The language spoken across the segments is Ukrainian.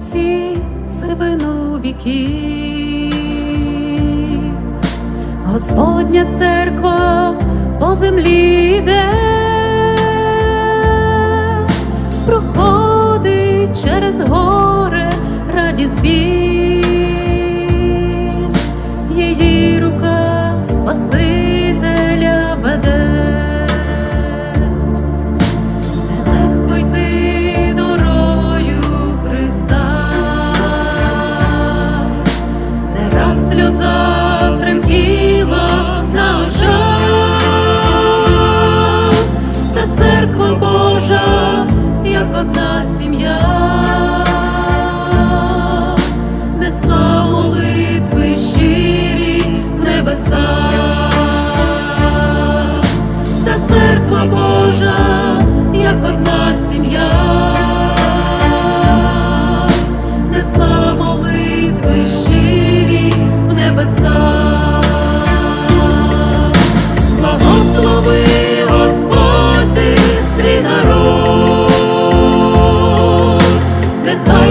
вулиці сивину віків, Господня церква по землі йде, проходить через гори раді збір.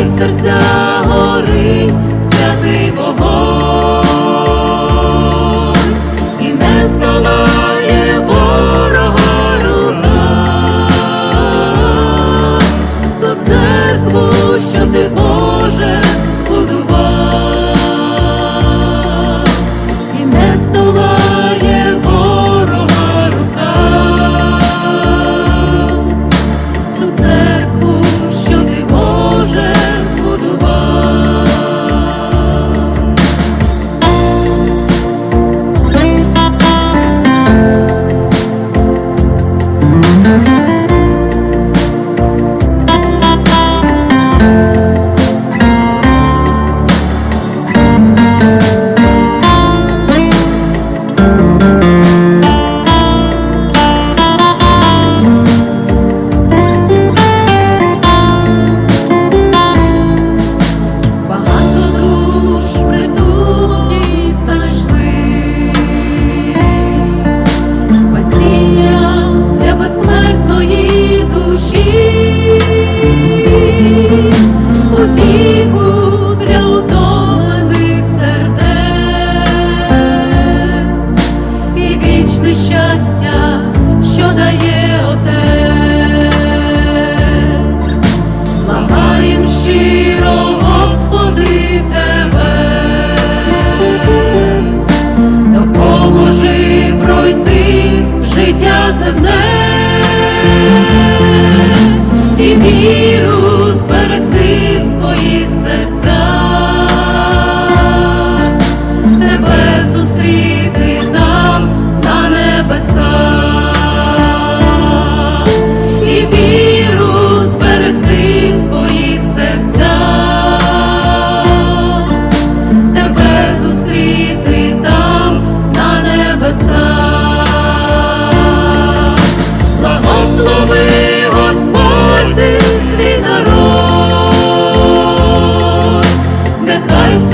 в серцях.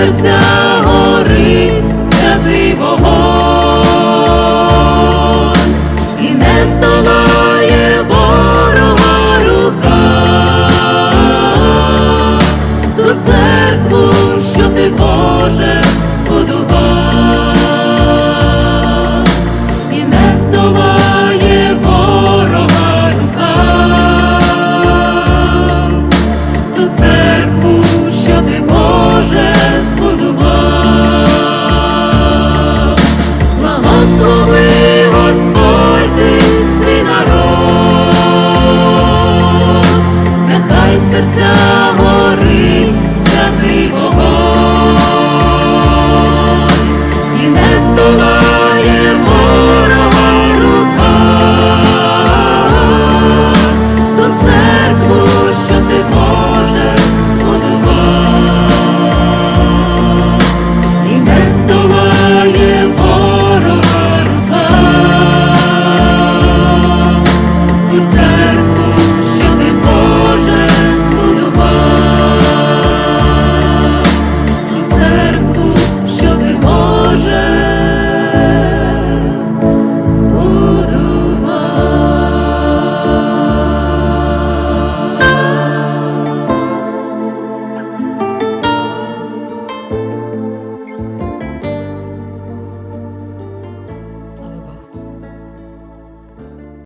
серця горить, святий вогонь і не здолає ворога рука, ту церкву, що ти Боже.